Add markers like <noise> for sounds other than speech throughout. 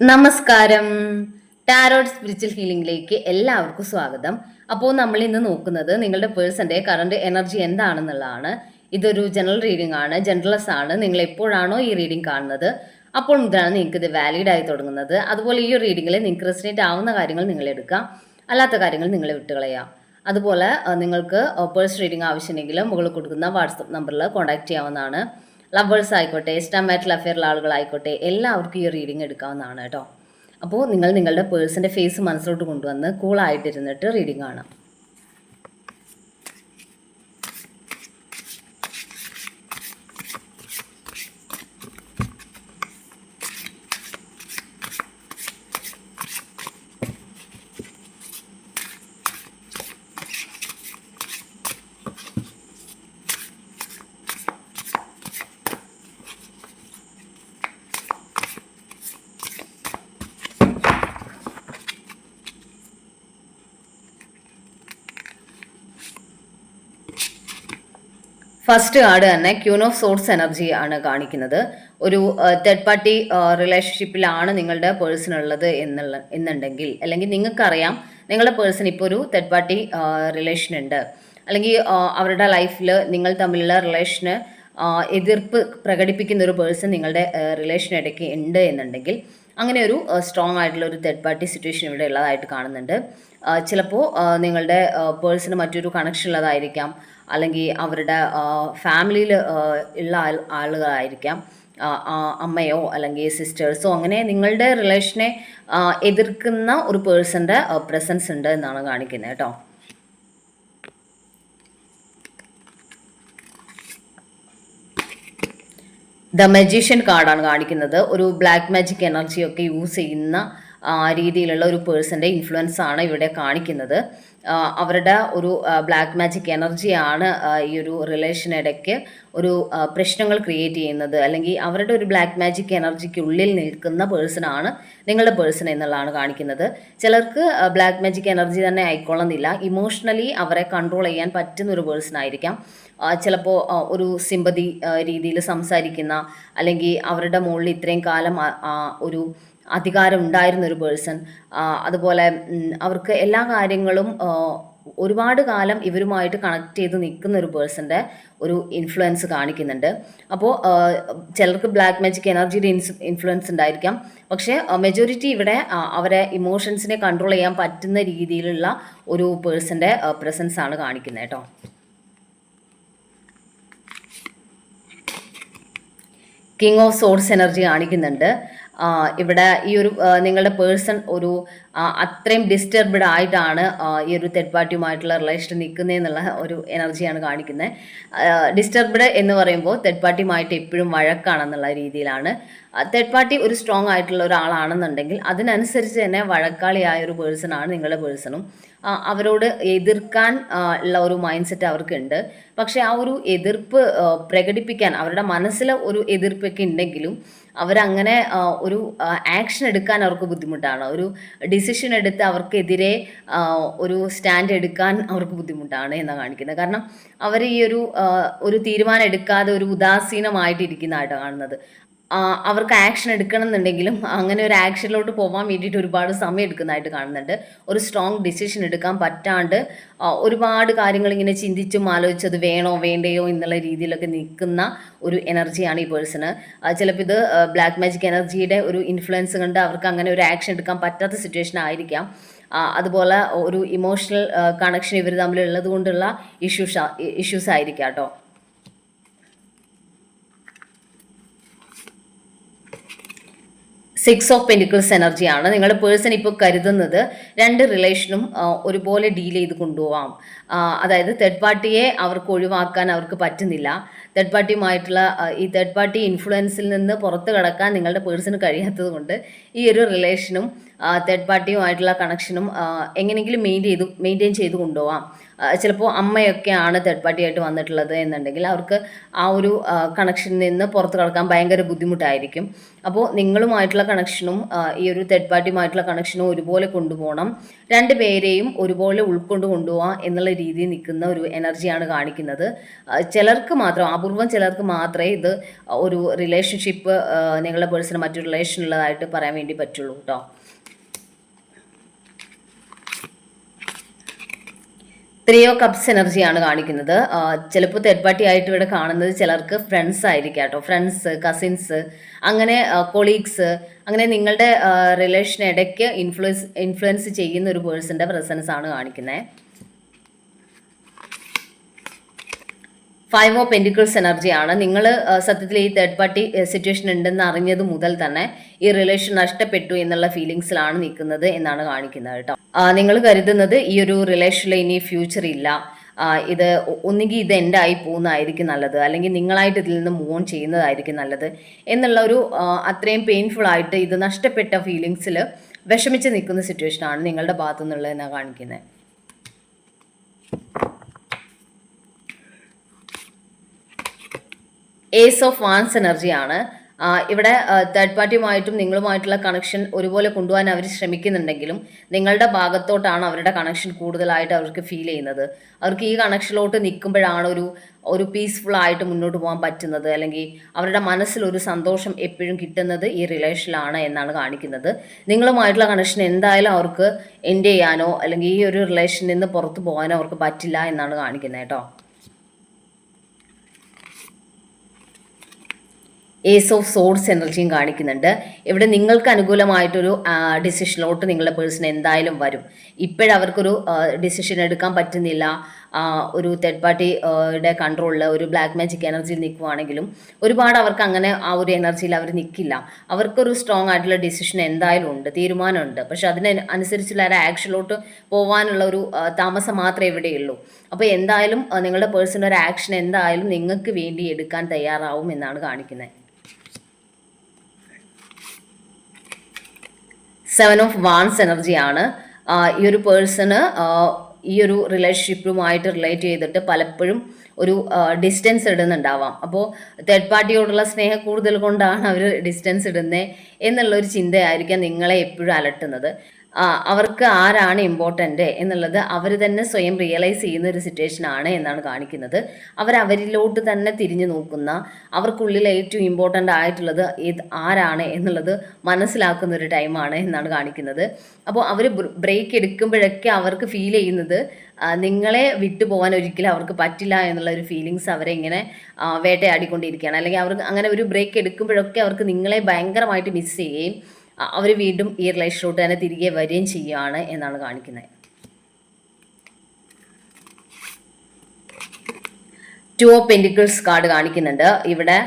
നമസ്കാരം. Tarot spiritual ഹീലിംഗിലേക്ക് എല്ലാവർക്കും സ്വാഗതം. അപ്പോൾ നമ്മൾ ഇന്ന് നോക്കുന്നത് നിങ്ങളുടെ പേഴ്സന്റെ കറണ്ട് എനർജി എന്താണെന്നുള്ളതാണ്. ഇതൊരു ജനറൽ റീഡിംഗ് ആണ്. ജനറലസ് ആണ്. നിങ്ങൾ എപ്പോഴാണോ ഈ റീഡിംഗ് കാണുന്നത്? അപ്പോൾ മുതലാണ് നിങ്ങൾക്ക് ഇത് വാലിഡ് ആയി തുടങ്ങുന്നത്. അതുപോലെ ഈ റീഡിങ്ങിൽ നിങ്ങൾക്ക് റെസിനേറ്റ് ആവുന്ന കാര്യങ്ങൾ നിങ്ങൾ എടുക്കാം. അല്ലാത്ത കാര്യങ്ങൾ നിങ്ങൾ വിട്ടുകളയാം. അതുപോലെ നിങ്ങൾക്ക് പേഴ്സ് റീഡിംഗ് ആവശ്യമുണ്ടെങ്കിൽ മുകളിൽ കൊടുക്കുന്ന വാട്സപ്പ് നമ്പറിൽ കോൺടാക്ട് ചെയ്യാവുന്നതാണ്. ലവേഴ്സ് ആയിക്കോട്ടെ ഇഷ്ടമായിട്ടുള്ള അഫെയറുള്ള ആളുകളായിക്കോട്ടെ എല്ലാവർക്കും ഈ റീഡിംഗ് എടുക്കാവുന്നതാണ് കേട്ടോ. അപ്പോൾ നിങ്ങൾ നിങ്ങളുടെ പേഴ്സന്റെ ഫേസ് മനസ്സിലോട്ട് കൊണ്ടുവന്ന് കൂളായിട്ടിരുന്നിട്ട് റീഡിംഗ് കാണാം. ഫസ്റ്റ് കാർഡ് തന്നെ ക്യൂൺ ഓഫ് സോഴ്സ് എനർജി ആണ് കാണിക്കുന്നത്. ഒരു തേർഡ് പാർട്ടി റിലേഷൻഷിപ്പിലാണ് നിങ്ങളുടെ പേഴ്സൺ ഉള്ളത് എന്നുള്ള എന്നുണ്ടെങ്കിൽ അല്ലെങ്കിൽ നിങ്ങൾക്കറിയാം നിങ്ങളുടെ പേഴ്സൺ ഇപ്പോൾ ഒരു തേർഡ് പാർട്ടി റിലേഷൻ ഉണ്ട്. അല്ലെങ്കിൽ അവരുടെ ലൈഫിൽ നിങ്ങൾ തമ്മിലുള്ള റിലേഷന് എതിർപ്പ് പ്രകടിപ്പിക്കുന്ന ഒരു പേഴ്സൺ നിങ്ങളുടെ റിലേഷൻ ഇടയ്ക്ക് ഉണ്ട് എന്നുണ്ടെങ്കിൽ അങ്ങനെ ഒരു സ്ട്രോങ് ആയിട്ടുള്ള ഒരു തേർഡ് പാർട്ടി സിറ്റുവേഷൻ ഇവിടെ ഉള്ളതായിട്ട് കാണുന്നുണ്ട്. ചിലപ്പോൾ നിങ്ങളുടെ പേഴ്സണ് മറ്റൊരു കണക്ഷൻ ഉള്ളതായിരിക്കാം. അല്ലെങ്കിൽ അവരുടെ ഫാമിലിയിൽ ഉള്ള ആൾ ആളുകളായിരിക്കാം. അമ്മയോ അല്ലെങ്കിൽ സിസ്റ്റേഴ്സോ അങ്ങനെ നിങ്ങളുടെ റിലേഷനെ എതിർക്കുന്ന ഒരു പേഴ്സന്റെ പ്രസൻസ് ഉണ്ട് എന്നാണ് കാണിക്കുന്നത് കേട്ടോ. ദ മജീഷ്യൻ കാർഡാണ് കാണിക്കുന്നത്. ഒരു ബ്ലാക്ക് മാജിക് എനർജിയൊക്കെ യൂസ് ചെയ്യുന്ന രീതിയിലുള്ള ഒരു പേഴ്സന്റെ ഇൻഫ്ലുവൻസ് ആണ് ഇവിടെ കാണിക്കുന്നത്. അവരുടെ ഒരു ബ്ലാക്ക് മാജിക് എനർജിയാണ് ഈ ഒരു റിലേഷൻ ഇടയ്ക്ക് ഒരു പ്രശ്നങ്ങൾ ക്രിയേറ്റ് ചെയ്യുന്നത്. അല്ലെങ്കിൽ അവരുടെ ഒരു ബ്ലാക്ക് മാജിക് എനർജിക്ക് ഉള്ളിൽ നിൽക്കുന്ന പേഴ്സണാണ് നിങ്ങളുടെ പേഴ്സൺ എന്നുള്ളതാണ് കാണിക്കുന്നത്. ചിലർക്ക് ബ്ലാക്ക് മാജിക് എനർജി തന്നെ ആയിക്കൊള്ളുന്നില്ല. ഇമോഷണലി അവരെ കൺട്രോൾ ചെയ്യാൻ പറ്റുന്ന ഒരു പേഴ്സൺ ആയിരിക്കാം. ചിലപ്പോൾ ഒരു സിമ്പതി രീതിയിൽ സംസാരിക്കുന്ന അല്ലെങ്കിൽ അവരുടെ മുകളിൽ ഇത്രയും കാലം ഒരു അധികാരം ഉണ്ടായിരുന്ന ഒരു പേഴ്സൺ അതുപോലെ അവർക്ക് എല്ലാ കാര്യങ്ങളും ഒരുപാട് കാലം ഇവരുമായിട്ട് കണക്ട് ചെയ്ത് നിൽക്കുന്ന ഒരു പേഴ്സന്റെ ഒരു ഇൻഫ്ലുവൻസ് കാണിക്കുന്നുണ്ട്. അപ്പോൾ ചിലർക്ക് ബ്ലാക്ക് മാജിക് എനർജിയുടെ ഇൻസ് ഇൻഫ്ലുവൻസ് ഉണ്ടായിരിക്കാം. പക്ഷേ മെജോറിറ്റി ഇവിടെ അവരെ ഇമോഷൻസിനെ കൺട്രോൾ ചെയ്യാൻ പറ്റുന്ന രീതിയിലുള്ള ഒരു പേഴ്സന്റെ പ്രസൻസ് ആണ് കാണിക്കുന്നത് കേട്ടോ. കിങ് ഓഫ് സോഴ്സ് എനർജി കാണിക്കുന്നുണ്ട്. ഇവിടെ ഈ ഒരു നിങ്ങളുടെ പേഴ്സൺ ഒരു അത്രയും ഡിസ്റ്റർബ്ഡ് ആയിട്ടാണ് ഈ ഒരു തേർഡ് പാർട്ടിയുമായിട്ടുള്ള റിലേഷൻ നിൽക്കുന്നതെന്നുള്ള ഒരു എനർജിയാണ് കാണിക്കുന്നത്. ഡിസ്റ്റർബ്ഡ് എന്ന് പറയുമ്പോൾ തേർഡ് പാർട്ടിയുമായിട്ട് എപ്പോഴും വഴക്കാണെന്നുള്ള രീതിയിലാണ്. തേർഡ് പാർട്ടി ഒരു സ്ട്രോങ് ആയിട്ടുള്ള ഒരാളാണെന്നുണ്ടെങ്കിൽ അതിനനുസരിച്ച് തന്നെ വഴക്കാളിയായ ഒരു പേഴ്സണാണ് നിങ്ങളുടെ പേഴ്സണും അവരോട് എതിർക്കാൻ ഉള്ള ഒരു മൈൻഡ് സെറ്റ് അവർക്കുണ്ട് പക്ഷേ ആ ഒരു എതിർപ്പ് പ്രകടിപ്പിക്കാൻ അവരുടെ മനസ്സിൽ ഒരു എതിർപ്പൊക്കെ ഉണ്ടെങ്കിലും അവരങ്ങനെ ഒരു ആക്ഷൻ എടുക്കാൻ അവർക്ക് ബുദ്ധിമുട്ടാണ്. ഒരു ഡിസിഷൻ എടുത്ത് അവർക്കെതിരെ ഒരു സ്റ്റാൻഡ് എടുക്കാൻ അവർക്ക് ബുദ്ധിമുട്ടാണ് എന്നാണ് കാണിക്കുന്നത്. കാരണം അവർ ഈ ഒരു ഒരു തീരുമാനം എടുക്കാതെ ഒരു ഉദാസീനമായിട്ടിരിക്കുന്നതായിട്ടാണ് കാണുന്നത്. അവർക്ക് ആക്ഷൻ എടുക്കണം എന്നുണ്ടെങ്കിലും അങ്ങനെ ഒരു ആക്ഷനിലോട്ട് പോകാൻ വേണ്ടിയിട്ട് ഒരുപാട് സമയം എടുക്കുന്നതായിട്ട് കാണുന്നുണ്ട്. ഒരു സ്ട്രോങ് ഡിസിഷൻ എടുക്കാൻ പറ്റാണ്ട് ഒരുപാട് കാര്യങ്ങൾ ഇങ്ങനെ ചിന്തിച്ചും ആലോചിച്ചത് വേണോ വേണ്ടയോ എന്നുള്ള രീതിയിലൊക്കെ നിൽക്കുന്ന ഒരു എനർജിയാണ് ഈ പേഴ്സണ് ചിലപ്പോൾ ഇത് ബ്ലാക്ക് മാജിക് എനർജിയുടെ ഒരു ഇൻഫ്ലുവൻസ് കൊണ്ട് അവർക്ക് അങ്ങനെ ഒരു ആക്ഷൻ എടുക്കാൻ പറ്റാത്ത സിറ്റുവേഷൻ ആയിരിക്കാം. അതുപോലെ ഒരു ഇമോഷണൽ കണക്ഷൻ ഇവർ തമ്മിലുള്ളത് കൊണ്ടുള്ള ഇഷ്യൂസ് ഇഷ്യൂസ് ആയിരിക്കാം കേട്ടോ. സിക്സ് ഓഫ് പെന്റിക്കിൾസ് എനർജിയാണ് നിങ്ങളുടെ പേഴ്സൺ ഇപ്പോൾ കരുതുന്നത് രണ്ട് റിലേഷനും ഒരുപോലെ ഡീൽ ചെയ്ത് കൊണ്ടുപോകാം അതായത് തേർഡ് പാർട്ടിയെ അവർക്ക് ഒഴിവാക്കാൻ അവർക്ക് പറ്റുന്നില്ല. തേർഡ് പാർട്ടിയുമായിട്ടുള്ള ഈ തേർഡ് പാർട്ടി ഇൻഫ്ലുവൻസിൽ നിന്ന് പുറത്ത് കടക്കാൻ നിങ്ങളുടെ പേഴ്സണ് കഴിയാത്തത് കൊണ്ട് ഈ ഒരു റിലേഷനും തേർഡ് പാർട്ടിയുമായിട്ടുള്ള കണക്ഷനും എങ്ങനെയെങ്കിലും മെയിൻ ചെയ്ത് മെയിന്റെയിൻ ചെയ്ത് കൊണ്ടുപോകാം ചിലപ്പോൾ അമ്മയൊക്കെയാണ് തേർഡ് പാർട്ടി ആയിട്ട് വന്നിട്ടുള്ളത് എന്നുണ്ടെങ്കിൽ അവർക്ക് ആ ഒരു കണക്ഷനിൽ നിന്ന് പുറത്ത് കടക്കാൻ ഭയങ്കര ബുദ്ധിമുട്ടായിരിക്കും. അപ്പോൾ നിങ്ങളുമായിട്ടുള്ള കണക്ഷനും ഈ ഒരു തേർഡ് പാർട്ടിയുമായിട്ടുള്ള കണക്ഷനും ഒരുപോലെ കൊണ്ടുപോകണം. രണ്ട് പേരെയും ഒരുപോലെ ഉൾക്കൊണ്ട് കൊണ്ടുപോകാം എന്നുള്ള രീതിയിൽ നിൽക്കുന്ന ഒരു എനർജിയാണ് കാണിക്കുന്നത്. ചിലർക്ക് മാത്രം അപൂർവം ചിലർക്ക് മാത്രമേ ഇത് ഒരു റിലേഷൻഷിപ്പ് നിങ്ങളുടെ പേഴ്സണൽ മറ്റൊരു റിലേഷൻ ഉള്ളതായിട്ട് പറയാൻ വേണ്ടി പറ്റുള്ളൂ കേട്ടോ ത്രീ ഓ കപ്സ് എനർജിയാണ് കാണിക്കുന്നത്. ചിലപ്പോൾ തേർഡ് പാർട്ടി ആയിട്ട് ഇവിടെ കാണുന്നത് ചിലർക്ക് ഫ്രണ്ട്സ് ആയിരിക്കാം കേട്ടോ. ഫ്രണ്ട്സ് കസിൻസ് അങ്ങനെ കൊളീഗ്സ് അങ്ങനെ നിങ്ങളുടെ റിലേഷൻ ഇടയ്ക്ക് ഇൻഫ്ലുവൻസ് ഇൻഫ്ലുവൻസ് ചെയ്യുന്ന ഒരു പേഴ്സന്റെ പ്രസൻസ് ആണ് കാണിക്കുന്നത് ഫൈവ് ഓഫ് പെന്റിക്കിൾസ് എനർജിയാണ് നിങ്ങൾ സത്യത്തിൽ ഈ തേർഡ് പാർട്ടി സിറ്റുവേഷൻ ഉണ്ടെന്ന് അറിഞ്ഞത് മുതൽ തന്നെ ഈ റിലേഷൻ നഷ്ടപ്പെട്ടു എന്നുള്ള ഫീലിങ്സിലാണ് നിൽക്കുന്നത് എന്നാണ് കാണിക്കുന്നത് കേട്ടോ. നിങ്ങൾ കരുതുന്നത് ഈ ഒരു റിലേഷനിൽ ഇനി ഫ്യൂച്ചർ ഇല്ല. ഇത് ഒന്നുകിൽ ഇത് എന്റെ ആയി പോകുന്നതായിരിക്കും നല്ലത്. അല്ലെങ്കിൽ നിങ്ങളായിട്ട് ഇതിൽ നിന്ന് മൂവ് ഓൺ ചെയ്യുന്നതായിരിക്കും നല്ലത് എന്നുള്ള ഒരു അത്രയും പെയിൻഫുൾ ആയിട്ട് ഇത് നഷ്ടപ്പെട്ട ഫീലിങ്സിൽ വിഷമിച്ച് നിൽക്കുന്ന സിറ്റുവേഷനാണ് നിങ്ങളുടെ ഭാഗത്തു നിന്നുള്ളതെന്നാണ് കാണിക്കുന്നത്. ഏസ് ഓഫ് വാൻസ് എനർജിയാണ് ഇവിടെ തേർഡ് പാർട്ടിയുമായിട്ടും നിങ്ങളുമായിട്ടുള്ള കണക്ഷൻ ഒരുപോലെ കൊണ്ടുപോകാൻ അവർ ശ്രമിക്കുന്നുണ്ടെങ്കിലും നിങ്ങളുടെ ഭാഗത്തോട്ടാണ് അവരുടെ കണക്ഷൻ കൂടുതലായിട്ട് അവർക്ക് ഫീൽ ചെയ്യുന്നത്. അവർക്ക് ഈ കണക്ഷനിലോട്ട് നിൽക്കുമ്പോഴാണ് ഒരു ഒരു പീസ്ഫുൾ ആയിട്ട് മുന്നോട്ട് പോകാൻ പറ്റുന്നത്. അല്ലെങ്കിൽ അവരുടെ മനസ്സിൽ ഒരു സന്തോഷം എപ്പോഴും കിട്ടുന്നത് ഈ റിലേഷനിലാണ് എന്നാണ് കാണിക്കുന്നത്. നിങ്ങളുമായിട്ടുള്ള കണക്ഷൻ എന്തായാലും അവർക്ക് എൻഡ് ചെയ്യാനോ അല്ലെങ്കിൽ ഈ ഒരു റിലേഷനിൽ നിന്ന് പുറത്തു പോകാനോ അവർക്ക് പറ്റില്ല എന്നാണ് കാണിക്കുന്നത് കേട്ടോ. ഏസ് ഓഫ് സോഴ്സ് എനർജിയും കാണിക്കുന്നുണ്ട്. ഇവിടെ നിങ്ങൾക്ക് അനുകൂലമായിട്ടൊരു ഡിസിഷനിലോട്ട് നിങ്ങളുടെ പേഴ്സൺ എന്തായാലും വരും. ഇപ്പോഴവർക്കൊരു ഡിസിഷൻ എടുക്കാൻ പറ്റുന്നില്ല. ഒരു തേർഡ് പാർട്ടിയുടെ കൺട്രോളിൽ ഒരു ബ്ലാക്ക് മാജിക് എനർജിയിൽ നിൽക്കുവാണെങ്കിലും ഒരുപാട് അവർക്ക് അങ്ങനെ ആ ഒരു എനർജിയിൽ അവർ നിൽക്കില്ല അവർക്കൊരു സ്ട്രോങ് ആയിട്ടുള്ള ഡിസിഷൻ എന്തായാലും ഉണ്ട് തീരുമാനമുണ്ട്. പക്ഷെ അതിന് അനുസരിച്ചുള്ള ഒരു ആക്ഷനിലോട്ട് പോകാനുള്ള ഒരു താമസം മാത്രമേ ഇവിടെയുള്ളൂ അപ്പോൾ എന്തായാലും നിങ്ങളുടെ പേഴ്സണൽ ഒരു ആക്ഷൻ എന്തായാലും നിങ്ങൾക്ക് വേണ്ടി എടുക്കാൻ തയ്യാറാവും എന്നാണ് കാണിക്കുന്നത്. സെവൻ ഓഫ് വാൺസ് എനർജിയാണ് ഈ ഒരു പേഴ്സണ് ഈ ഒരു റിലേഷൻഷിപ്പുമായിട്ട് റിലേറ്റ് ചെയ്തിട്ട് പലപ്പോഴും ഒരു ഡിസ്റ്റൻസ് ഇടുന്നുണ്ടാവാം. അപ്പോൾ തേർഡ് പാർട്ടിയോടുള്ള സ്നേഹം കൂടുതൽ കൊണ്ടാണ് അവർ ഡിസ്റ്റൻസ് ഇടുന്നത് എന്നുള്ളൊരു ചിന്തയായിരിക്കാം നിങ്ങളെ എപ്പോഴും അലട്ടുന്നത്. അവർക്ക് ആരാണ് ഇമ്പോർട്ടന്റ് എന്നുള്ളത് അവർ തന്നെ സ്വയം റിയലൈസ് ചെയ്യുന്ന ഒരു സിറ്റുവേഷൻ ആണ് എന്നാണ് കാണിക്കുന്നത്. അവർ അവരിലോട്ട് തന്നെ തിരിഞ്ഞു നോക്കുന്ന അവർക്കുള്ളിൽ ഏറ്റവും ഇമ്പോർട്ടന്റ് ആയിട്ടുള്ളത് ഏത് ആരാണ് എന്നുള്ളത് മനസ്സിലാക്കുന്ന ഒരു ടൈമാണ് എന്നാണ് കാണിക്കുന്നത്. അപ്പോൾ അവർ ബ്രേക്ക് എടുക്കുമ്പോഴൊക്കെ അവർക്ക് ഫീൽ ചെയ്യുന്നത് നിങ്ങളെ വിട്ടുപോകാൻ ഒരിക്കലും അവർക്ക് പറ്റില്ല എന്നുള്ള ഒരു ഫീലിങ്സ് അവരെ ഇങ്ങനെ വേട്ടയാടിക്കൊണ്ടിരിക്കുകയാണ്. അല്ലെങ്കിൽ അവർക്ക് അങ്ങനെ ഒരു ബ്രേക്ക് എടുക്കുമ്പോഴൊക്കെ അവർക്ക് നിങ്ങളെ ഭയങ്കരമായിട്ട് മിസ് ചെയ്യുകയും അവർ വീണ്ടും ഈ റിലേഷനിലോട്ട് തന്നെ തിരികെ വരികയും ചെയ്യുകയാണ് എന്നാണ് കാണിക്കുന്നത്. ടു ഓഫ് പെന്റിക്കിൾസ് കാർഡ് കാണിക്കുന്നുണ്ട്. ഇവിടെ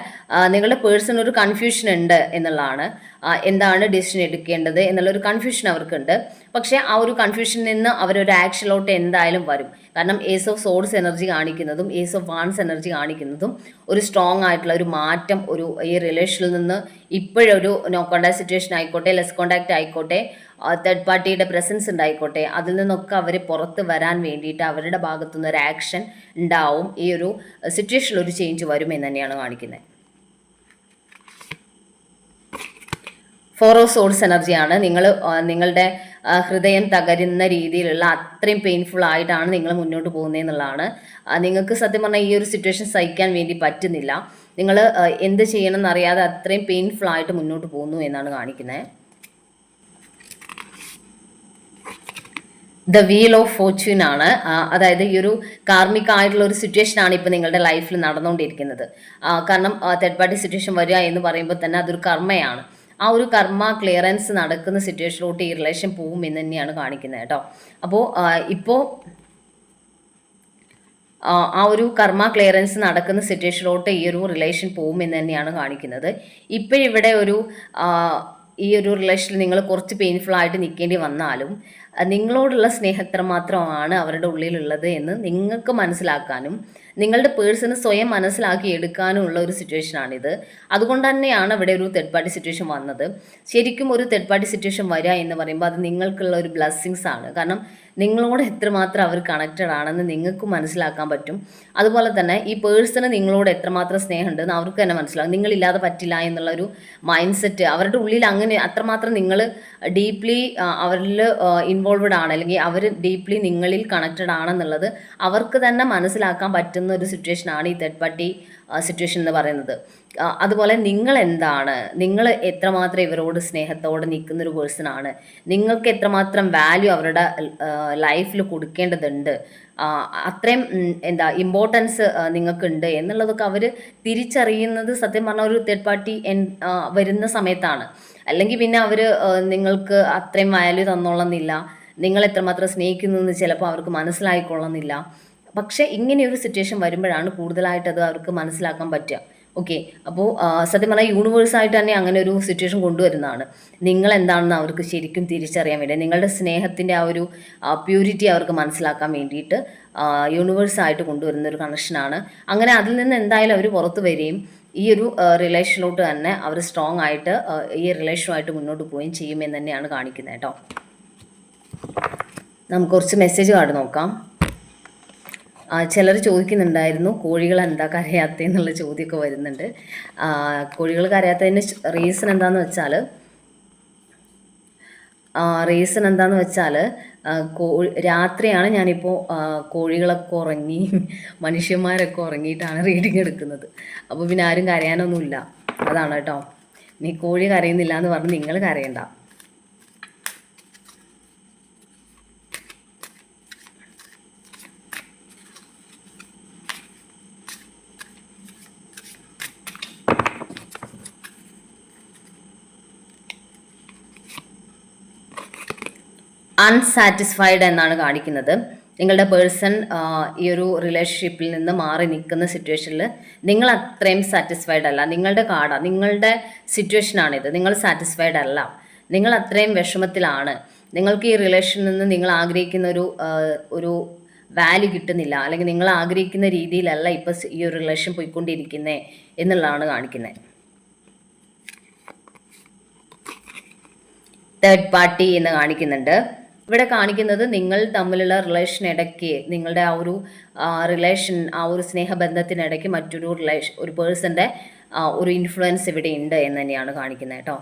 നിങ്ങളുടെ പേഴ്സൺ ഒരു കൺഫ്യൂഷൻ ഉണ്ട് എന്നുള്ളതാണ്. എന്താണ് ഡിസിഷൻ എടുക്കേണ്ടത് എന്നുള്ളൊരു കൺഫ്യൂഷൻ അവർക്കുണ്ട്. പക്ഷേ ആ ഒരു കൺഫ്യൂഷനിൽ നിന്ന് അവരൊരു ആക്ഷനിലോട്ട് എന്തായാലും വരും. കാരണം ഏസ് ഓഫ് സോഡ്സ് എനർജി കാണിക്കുന്നതും ഏസ് ഓഫ് വാൺസ് എനർജി കാണിക്കുന്നതും ഒരു സ്ട്രോങ് ആയിട്ടുള്ള ഒരു മാറ്റം ഒരു ഈ റിലേഷനിൽ നിന്ന് ഇപ്പോഴൊരു നോ കോണ്ടാക്ട് സിറ്റുവേഷൻ ആയിക്കോട്ടെ ലെസ് കോണ്ടാക്ട് ആയിക്കോട്ടെ തേർഡ് പാർട്ടിയുടെ പ്രസൻസ് ഉണ്ടായിക്കോട്ടെ അതിൽ നിന്നൊക്കെ അവർ പുറത്ത് വരാൻ വേണ്ടിയിട്ട് അവരുടെ ഭാഗത്തുനിന്ന് ഒരു ആക്ഷൻ ഉണ്ടാവും. ഈ ഒരു സിറ്റുവേഷനിൽ ഒരു ചേഞ്ച് വരുമെന്ന് തന്നെയാണ് കാണിക്കുന്നത്. ഫോർ ഓഫ് സോഴ്സ് എനർജിയാണ് നിങ്ങൾ നിങ്ങളുടെ ഹൃദയം തകരുന്ന രീതിയിലുള്ള അത്രയും പെയിൻഫുൾ ആയിട്ടാണ് നിങ്ങൾ മുന്നോട്ട് പോകുന്നതെന്നുള്ളതാണ് നിങ്ങൾക്ക് സത്യം പറഞ്ഞാൽ ഈ ഒരു സിറ്റുവേഷൻ സഹിക്കാൻ വേണ്ടി പറ്റുന്നില്ല. നിങ്ങൾ എന്ത് ചെയ്യണം എന്നറിയാതെ അത്രയും പെയിൻഫുൾ ആയിട്ട് മുന്നോട്ട് പോകുന്നു എന്നാണ് കാണിക്കുന്നത് ദ വീൽ ഓഫ് ഫോർച്യൂൺ ആണ്. അതായത് ഈ ഒരു കാർമിക ആയിട്ടുള്ള ഒരു സിറ്റുവേഷൻ ആണ് ഇപ്പോൾ നിങ്ങളുടെ ലൈഫിൽ നടന്നുകൊണ്ടിരിക്കുന്നത് കാരണം തേർഡ് പാർട്ടി സിറ്റുവേഷൻ വരിക എന്ന് പറയുമ്പോൾ തന്നെ അതൊരു കർമ്മയാണ്. ആ ഒരു കർമ്മ ക്ലിയറൻസ് നടക്കുന്ന സിറ്റുവേഷനിലോട്ട് ഈ റിലേഷൻ പോകും എന്ന് തന്നെയാണ് കാണിക്കുന്നത് കേട്ടോ. അപ്പോൾ ഇപ്പോൾ ആ ഒരു കർമ്മ ക്ലിയറൻസ് നടക്കുന്ന സിറ്റുവേഷനിലോട്ട് ഈ ഒരു റിലേഷൻ പോകും എന്ന് തന്നെയാണ് കാണിക്കുന്നത്. ഇപ്പോഴിവിടെ ഒരു ഈ ഒരു റിലേഷനിൽ നിങ്ങൾ കുറച്ച് പെയിൻഫുൾ ആയിട്ട് നിൽക്കേണ്ടി വന്നാലും നിങ്ങളോടുള്ള സ്നേഹം എത്രമാത്രമാണ് അവരുടെ ഉള്ളിലുള്ളത് എന്ന് നിങ്ങൾക്ക് മനസ്സിലാക്കാനും നിങ്ങളുടെ പേഴ്സണ് സ്വയം മനസ്സിലാക്കി എടുക്കാനുമുള്ള ഒരു സിറ്റുവേഷനാണിത് അതുകൊണ്ട് തന്നെയാണ് ഇവിടെ ഒരു തേർഡ് പാർട്ടി സിറ്റുവേഷൻ വന്നത്. ശരിക്കും ഒരു തേർഡ് പാർട്ടി സിറ്റുവേഷൻ വരിക എന്ന് പറയുമ്പോൾ അത് നിങ്ങൾക്കുള്ള ഒരു ബ്ലെസ്സിങ്സ് ആണ്. കാരണം നിങ്ങളോട് എത്രമാത്രം അവർ കണക്റ്റഡ് ആണെന്ന് നിങ്ങൾക്ക് മനസ്സിലാക്കാൻ പറ്റും. അതുപോലെ തന്നെ ഈ പേഴ്സണ് നിങ്ങളോട് എത്രമാത്രം സ്നേഹമുണ്ടെന്ന് അവർക്ക് തന്നെ മനസ്സിലാകും നിങ്ങളില്ലാതെ പറ്റില്ല എന്നുള്ള ഒരു മൈൻഡ് സെറ്റ് അവരുടെ ഉള്ളിൽ അങ്ങനെ അത്രമാത്രം നിങ്ങൾ ഡീപ്ലി അവരിൽ ഇൻവോൾവഡ് ആണ്. അല്ലെങ്കിൽ അവർ ഡീപ്ലി നിങ്ങളിൽ കണക്റ്റഡ് ആണെന്നുള്ളത് അവർക്ക് തന്നെ മനസ്സിലാക്കാൻ പറ്റുന്ന ഒരു സിറ്റുവേഷനാണ് ഈ തേർഡ് പാർട്ടി സിറ്റുവേഷൻ എന്ന് പറയുന്നത്. അതുപോലെ നിങ്ങൾ എന്താണ്? നിങ്ങൾ എത്രമാത്രം ഇവരോട് സ്നേഹത്തോടെ നിൽക്കുന്ന ഒരു ആണ്. നിങ്ങൾക്ക് എത്രമാത്രം വാല്യൂ അവരുടെ ലൈഫിൽ കൊടുക്കേണ്ടതുണ്ട്. അത്രയും എന്താ ഇമ്പോർട്ടൻസ് നിങ്ങൾക്കുണ്ട് എന്നുള്ളതൊക്കെ അവർ തിരിച്ചറിയുന്നത് സത്യം പറഞ്ഞ ഒരു തേർഡ് പാർട്ടി വരുന്ന സമയത്താണ്. അല്ലെങ്കിൽ പിന്നെ അവർ നിങ്ങൾക്ക് അത്രയും വാല്യൂ തന്നോളന്നില്ല. നിങ്ങൾ എത്രമാത്രം സ്നേഹിക്കുന്നു എന്ന് ചിലപ്പോൾ അവർക്ക് മനസ്സിലായിക്കൊള്ളുന്നില്ല. പക്ഷേ ഇങ്ങനെയൊരു സിറ്റുവേഷൻ വരുമ്പോഴാണ് കൂടുതലായിട്ട് അത് അവർക്ക് മനസ്സിലാക്കാൻ പറ്റുക. ഓക്കെ അപ്പോൾ സത്യം പറഞ്ഞാൽ യൂണിവേഴ്സായിട്ട് തന്നെ അങ്ങനെ ഒരു സിറ്റുവേഷൻ കൊണ്ടുവരുന്നതാണ്. നിങ്ങൾ എന്താണെന്ന് അവർക്ക് ശരിക്കും തിരിച്ചറിയാൻ വേണ്ടി നിങ്ങളുടെ സ്നേഹത്തിന്റെ ആ ഒരു പ്യൂരിറ്റി അവർക്ക് മനസ്സിലാക്കാൻ വേണ്ടിയിട്ട് യൂണിവേഴ്സായിട്ട് കൊണ്ടുവരുന്ന ഒരു കണക്ഷനാണ് അങ്ങനെ അതിൽ നിന്ന് എന്തായാലും അവർ പുറത്ത് വരികയും ഈ ഒരു റിലേഷനിലോട്ട് തന്നെ അവർ സ്ട്രോങ് ആയിട്ട് ഈ റിലേഷനുമായിട്ട് മുന്നോട്ട് പോവുകയും ചെയ്യുമെന്ന് തന്നെയാണ് കാണിക്കുന്നത് കേട്ടോ. നമുക്ക് കുറച്ച് മെസ്സേജ് കാർഡ് നോക്കാം. ചിലർ ചോദിക്കുന്നുണ്ടായിരുന്നു കോഴികൾ എന്താ കരയാത്തതെന്നുള്ള ചോദ്യമൊക്കെ വരുന്നുണ്ട്. കോഴികൾ കരയാത്തതിന് റീസൺ എന്താണെന്ന് വെച്ചാൽ റീസൺ എന്താന്ന് വെച്ചാൽ കോഴി രാത്രിയാണ് ഞാനിപ്പോൾ കോഴികളൊക്കെ ഉറങ്ങി <laughs> മനുഷ്യന്മാരൊക്കെ ഉറങ്ങിയിട്ടാണ് റീഡിങ് എടുക്കുന്നത്. അപ്പോൾ പിന്നെ ആരും കരയാനൊന്നുമില്ല. അതാണ് കേട്ടോ. നീ കോഴി കരയുന്നില്ല എന്ന് പറഞ്ഞ് നിങ്ങൾ കരയണ്ട. അൺസാറ്റിസ്ഫൈഡ് എന്നാണ് കാണിക്കുന്നത്. നിങ്ങളുടെ പേഴ്സൺ ഈ ഒരു റിലേഷൻഷിപ്പിൽ നിന്ന് മാറി നിൽക്കുന്ന സിറ്റുവേഷനിൽ നിങ്ങൾ അത്രയും സാറ്റിസ്ഫൈഡ് അല്ല. നിങ്ങളുടെ കാട നിങ്ങളുടെ സിറ്റുവേഷനാണിത് നിങ്ങൾ സാറ്റിസ്ഫൈഡ് അല്ല. നിങ്ങൾ അത്രയും വിഷമത്തിലാണ്. നിങ്ങൾക്ക് ഈ റിലേഷനിൽ നിന്ന് നിങ്ങൾ ആഗ്രഹിക്കുന്ന ഒരു ഒരു വാല്യൂ കിട്ടുന്നില്ല. അല്ലെങ്കിൽ നിങ്ങൾ ആഗ്രഹിക്കുന്ന രീതിയിലല്ല ഇപ്പോൾ ഈ ഒരു റിലേഷൻ പോയിക്കൊണ്ടിരിക്കുന്നത് എന്നുള്ളതാണ് കാണിക്കുന്നത്. തേർഡ് പാർട്ടി എന്ന് കാണിക്കുന്നുണ്ട്. ഇവിടെ കാണിക്കുന്നത് നിങ്ങൾ തമ്മിലുള്ള റിലേഷൻ ഇടയ്ക്ക് നിങ്ങളുടെ ആ ഒരു റിലേഷൻ ആ ഒരു സ്നേഹബന്ധത്തിനിടയ്ക്ക് മറ്റൊരു റിലേഷൻ ഒരു പേഴ്സന്റെ ഒരു ഇൻഫ്ലുവൻസ് ഇവിടെ ഉണ്ട് എന്ന് തന്നെയാണ് കാണിക്കുന്നത് കേട്ടോ.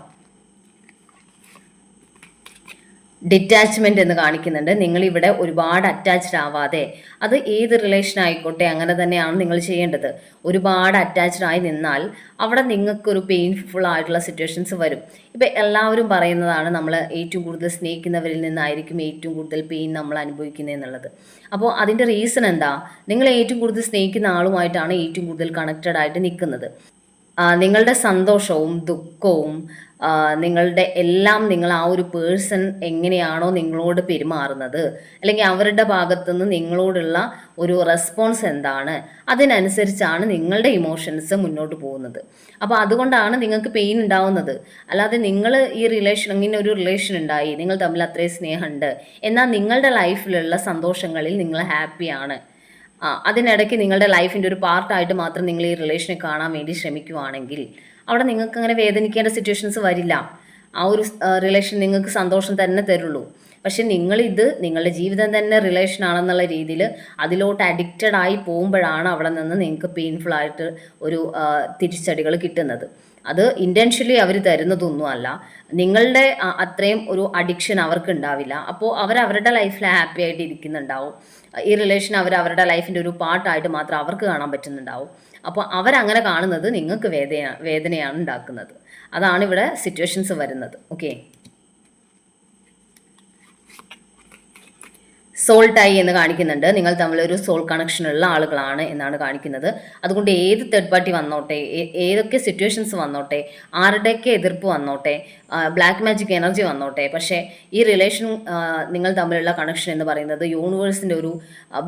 ഡിറ്റാച്ച്മെന്റ് എന്ന് കാണിക്കുന്നുണ്ട്. നിങ്ങൾ ഇവിടെ ഒരുപാട് അറ്റാച്ച്ഡ് ആവാതെ. അത് ഏത് റിലേഷൻ ആയിക്കോട്ടെ അങ്ങനെ തന്നെയാണ് നിങ്ങൾ ചെയ്യേണ്ടത്. ഒരുപാട് അറ്റാച്ച്ഡ് ആയി നിന്നാൽ അവിടെ നിങ്ങൾക്കൊരു പെയിൻഫുൾ ആയിട്ടുള്ള സിറ്റുവേഷൻസ് വരും. ഇപ്പം എല്ലാവരും പറയുന്നതാണ് നമ്മൾ ഏറ്റവും കൂടുതൽ സ്നേഹിക്കുന്നവരിൽ നിന്നായിരിക്കും ഏറ്റവും കൂടുതൽ പെയിൻ നമ്മൾ അനുഭവിക്കുന്നത് എന്നുള്ളത്. അപ്പോൾ അതിന്റെ റീസൺ എന്താ? നിങ്ങൾ ഏറ്റവും കൂടുതൽ സ്നേഹിക്കുന്ന ആളുമായിട്ടാണ് ഏറ്റവും കൂടുതൽ കണക്റ്റഡ് ആയിട്ട് നിൽക്കുന്നത്. നിങ്ങളുടെ സന്തോഷവും ദുഃഖവും നിങ്ങളുടെ എല്ലാം നിങ്ങൾ ആ ഒരു പേഴ്സൺ എങ്ങനെയാണോ നിങ്ങളോട് പെരുമാറുന്നത്. അല്ലെങ്കിൽ അവരുടെ ഭാഗത്തുനിന്ന് നിങ്ങളോടുള്ള ഒരു റെസ്പോൺസ് എന്താണ്? അതിനനുസരിച്ചാണ് നിങ്ങളുടെ ഇമോഷൻസ് മുന്നോട്ട് പോകുന്നത്. അപ്പോൾ അതുകൊണ്ടാണ് നിങ്ങൾക്ക് പെയിൻ ഉണ്ടാവുന്നത്. അല്ലാതെ നിങ്ങൾ ഈ റിലേഷൻ ഇങ്ങനെ ഒരു റിലേഷൻ ഉണ്ടായി നിങ്ങൾ തമ്മിൽ അത്രയും സ്നേഹമുണ്ട് എന്നാൽ നിങ്ങളുടെ ലൈഫിലുള്ള സന്തോഷങ്ങളിൽ നിങ്ങൾ ഹാപ്പിയാണ് അതിനിടയ്ക്ക് നിങ്ങളുടെ ലൈഫിന്റെ ഒരു പാർട്ടായിട്ട് മാത്രം നിങ്ങൾ ഈ റിലേഷനെ കാണാൻ വേണ്ടി ശ്രമിക്കുവാണെങ്കിൽ അവിടെ നിങ്ങൾക്ക് അങ്ങനെ വേദനിക്കേണ്ട സിറ്റുവേഷൻസ് വരില്ല. ആ ഒരു റിലേഷൻ നിങ്ങൾക്ക് സന്തോഷം തന്നെ തരുള്ളൂ. പക്ഷെ നിങ്ങളിത് നിങ്ങളുടെ ജീവിതം തന്നെ റിലേഷൻ ആണെന്നുള്ള രീതിയിൽ അതിലോട്ട് അഡിക്റ്റഡ് ആയി പോകുമ്പോഴാണ് അവിടെ നിന്ന് നിങ്ങൾക്ക് പെയിൻഫുൾ ആയിട്ട് ഒരു തിരിച്ചടികൾ കിട്ടുന്നത്. അത് ഇന്റൻഷ്യലി അവർ തരുന്നതൊന്നുമല്ല നിങ്ങളുടെ അത്രയും ഒരു അഡിക്ഷൻ അവർക്ക് ഉണ്ടാവില്ല. അപ്പോൾ അവർ അവരുടെ ലൈഫിൽ ഹാപ്പി ആയിട്ട് ഇരിക്കുന്നുണ്ടാവും. ഈ റിലേഷൻ അവർ അവരുടെ ലൈഫിന്റെ ഒരു പാർട്ടായിട്ട് മാത്രം അവർക്ക് കാണാൻ പറ്റുന്നുണ്ടാവും. അപ്പോൾ അവരങ്ങനെ കാണുന്നത് നിങ്ങൾക്ക് വേദന വേദനയാണ് ഉണ്ടാക്കുന്നത്. അതാണ് ഇവിടെ സിറ്റുവേഷൻസ് വരുന്നത്. ഓക്കെ സോൾ ടൈ എന്ന് കാണിക്കുന്നുണ്ട്. നിങ്ങൾ തമ്മിലൊരു സോൾ കണക്ഷൻ ഉള്ള ആളുകളാണ് എന്നാണ് കാണിക്കുന്നത്. അതുകൊണ്ട് ഏത് തേർഡ് പാർട്ടി വന്നോട്ടെ ഏതൊക്കെ സിറ്റുവേഷൻസ് വന്നോട്ടെ ആരുടെയൊക്കെ എതിർപ്പ് വന്നോട്ടെ ബ്ലാക്ക് മാജിക് എനർജി വന്നോട്ടെ പക്ഷേ ഈ റിലേഷൻ നിങ്ങൾ തമ്മിലുള്ള കണക്ഷൻ എന്ന് പറയുന്നത് യൂണിവേഴ്സിന്റെ ഒരു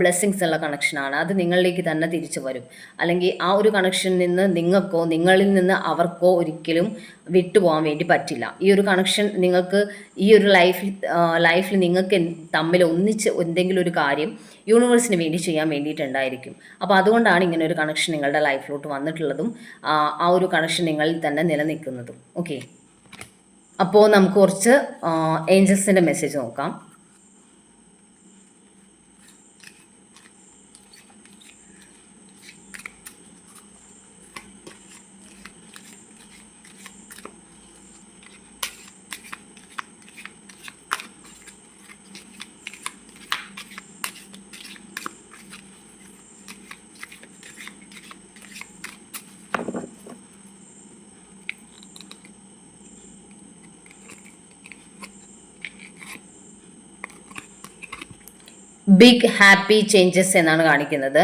ബ്ലെസ്സിങ്സ് ഉള്ള കണക്ഷനാണ് അത് നിങ്ങളിലേക്ക് തന്നെ തിരിച്ചു വരും. അല്ലെങ്കിൽ ആ ഒരു കണക്ഷനിൽ നിന്ന് നിങ്ങൾക്കോ നിങ്ങളിൽ നിന്ന് അവർക്കോ ഒരിക്കലും വിട്ടുപോകാൻ വേണ്ടി പറ്റില്ല. ഈ ഒരു കണക്ഷൻ നിങ്ങൾക്ക് ഈ ഒരു ലൈഫിൽ ലൈഫിൽ നിങ്ങൾക്ക് തമ്മിൽ ഒന്നിച്ച് എന്തെങ്കിലും ഒരു കാര്യം യൂണിവേഴ്സിന് വേണ്ടി ചെയ്യാൻ വേണ്ടിയിട്ടുണ്ടായിരിക്കും. അപ്പോൾ അതുകൊണ്ടാണ് ഇങ്ങനെ ഒരു കണക്ഷൻ നിങ്ങളുടെ ലൈഫിലോട്ട് വന്നിട്ടുള്ളതും ആ, ഒരു കണക്ഷൻ നിങ്ങളിൽ തന്നെ നിലനിൽക്കുന്നതും. ഓക്കെ അപ്പോൾ നമുക്ക് കുറച്ച് ഏഞ്ചൽസിന്റെ മെസ്സേജ് നോക്കാം. ബിഗ് ഹാപ്പി ചേഞ്ചസ് എന്നാണ് കാണിക്കുന്നത്.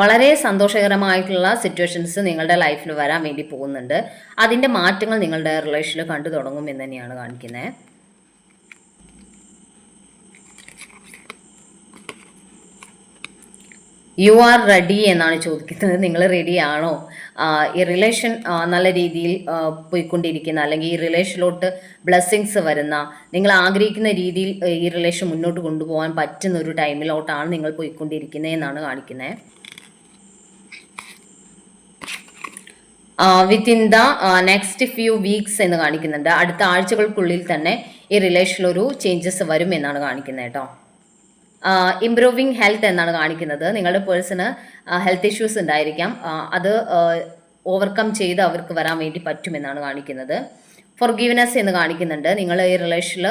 വളരെ സന്തോഷകരമായിട്ടുള്ള സിറ്റുവേഷൻസ് നിങ്ങളുടെ ലൈഫിൽ വരാൻ വേണ്ടി പോകുന്നുണ്ട്. അതിന്റെ മാറ്റങ്ങൾ നിങ്ങളുടെ റിലേഷനിൽ കണ്ടു തുടങ്ങും എന്ന് തന്നെയാണ് കാണിക്കുന്നത് യു ആർ റെഡി എന്നാണ് ചോദിക്കുന്നത്. നിങ്ങൾ റെഡി ആണോ? ഈ റിലേഷൻ നല്ല രീതിയിൽ പോയിക്കൊണ്ടിരിക്കുന്ന അല്ലെങ്കിൽ ഈ റിലേഷനിലോട്ട് ബ്ലെസ്സിങ്സ് വരുന്ന നിങ്ങൾ ആഗ്രഹിക്കുന്ന രീതിയിൽ ഈ റിലേഷൻ മുന്നോട്ട് കൊണ്ടുപോകാൻ പറ്റുന്ന ഒരു ടൈമിലോട്ടാണ് നിങ്ങൾ പോയിക്കൊണ്ടിരിക്കുന്നത് എന്നാണ് കാണിക്കുന്നത് within the next few weeks എന്ന് കാണിക്കുന്നുണ്ട്. അടുത്ത ആഴ്ചകൾക്കുള്ളിൽ തന്നെ ഈ റിലേഷനിൽ ഒരു ചേഞ്ചസ് വരും എന്നാണ് കാണിക്കുന്നത് കേട്ടോ. ഇംപ്രൂവിങ് ഹെൽത്ത് എന്നാണ് കാണിക്കുന്നത്. നിങ്ങളുടെ പേഴ്സണ് ഹെൽത്ത് ഇഷ്യൂസ് ഉണ്ടായിരിക്കാം. അത് ഓവർകം ചെയ്ത് അവർക്ക് വരാൻ വേണ്ടി പറ്റുമെന്നാണ് കാണിക്കുന്നത്. ഫൊർഗീവ്നെസ് എന്ന് കാണിക്കുന്നുണ്ട്. നിങ്ങൾ ഈ റിലേഷനിൽ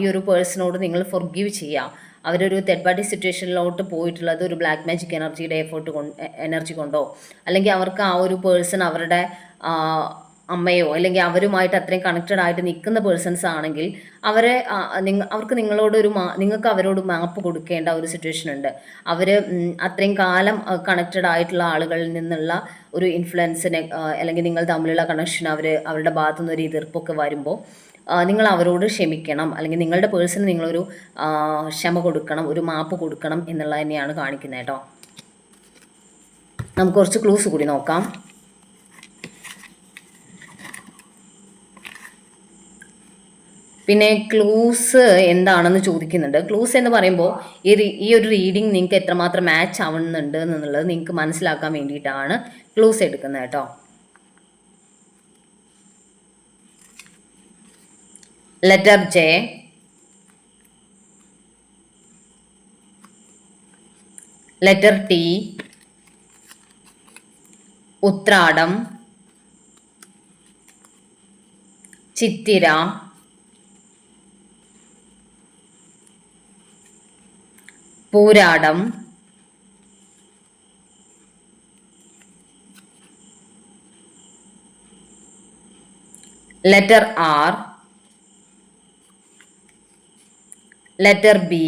ഈ ഒരു പേഴ്സണോട് നിങ്ങൾ ഫൊർഗീവ് ചെയ്യുക. അവരൊരു തേർഡ് പാർട്ടി സിറ്റുവേഷനിലോട്ട് പോയിട്ടുള്ളത് ഒരു ബ്ലാക്ക് മാജിക് എനർജിയുടെ എഫേർട്ട് കൊണ്ട് എനർജി കൊണ്ടോ അല്ലെങ്കിൽ അവർക്ക് ആ ഒരു പേഴ്സൺ അവരുടെ അമ്മയോ അല്ലെങ്കിൽ അവരുമായിട്ട് അത്രയും കണക്റ്റഡ് ആയിട്ട് നിൽക്കുന്ന പേഴ്സൺസ് ആണെങ്കിൽ അവരെ അവർക്ക് നിങ്ങളോട് ഒരു നിങ്ങൾക്ക് അവരോട് മാപ്പ് കൊടുക്കേണ്ട ഒരു സിറ്റുവേഷൻ ഉണ്ട്. അവർ അത്രയും കാലം കണക്റ്റഡ് ആയിട്ടുള്ള ആളുകളിൽ നിന്നുള്ള ഒരു ഇൻഫ്ലുവൻസിനെ അല്ലെങ്കിൽ നിങ്ങൾ തമ്മിലുള്ള കണക്ഷൻ അവർ അവരുടെ ഭാഗത്തു നിന്ന് ഒരു എതിർപ്പൊക്കെ വരുമ്പോൾ നിങ്ങൾ അവരോട് ക്ഷമിക്കണം. അല്ലെങ്കിൽ നിങ്ങളുടെ പേഴ്സണ് നിങ്ങളൊരു ക്ഷമ കൊടുക്കണം ഒരു മാപ്പ് കൊടുക്കണം എന്നുള്ളത് തന്നെയാണ് കാണിക്കുന്നത് കേട്ടോ. നമുക്ക് കുറച്ച് ക്ലൂസ് കൂടി നോക്കാം. പിന്നെ ക്ലൂസ് എന്താണെന്ന് ചോദിക്കുന്നുണ്ട്. ക്ലൂസ് എന്ന് പറയുമ്പോൾ ഈ ഈ ഒരു റീഡിങ് നിങ്ങൾക്ക് എത്രമാത്രം മാച്ച് ആവുന്നുണ്ട് എന്നുള്ളത് നിങ്ങൾക്ക് മനസ്സിലാക്കാൻ വേണ്ടിയിട്ടാണ് ക്ലൂസ് എടുക്കുന്നത് കേട്ടോ. Letter J letter T Uthradam. Chithira. Pooradam. Letter R letter B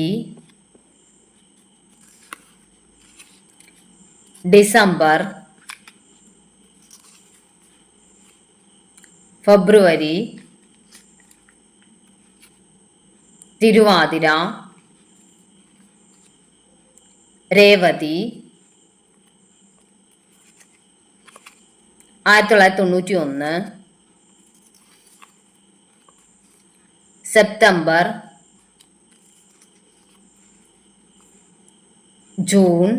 December February Thiruvathira Revathi. ആയിരത്തി തൊള്ളായിരത്തി തൊണ്ണൂറ്റി ഒന്ന് സെപ്റ്റംബർ. ജൂൺ.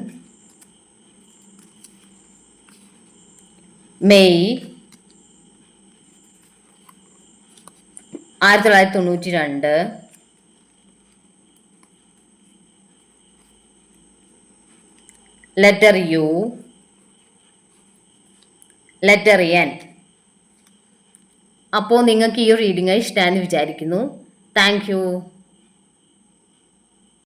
മെയ്. ആയിരത്തി തൊള്ളായിരത്തി തൊണ്ണൂറ്റി രണ്ട് ലെറ്റർ യു ലെറ്റർ എൻ അപ്പോൾ നിങ്ങൾക്ക് ഈ റീഡിംഗ് ഇഷ്ടമാണെന്ന് വിചാരിക്കുന്നു. Thank you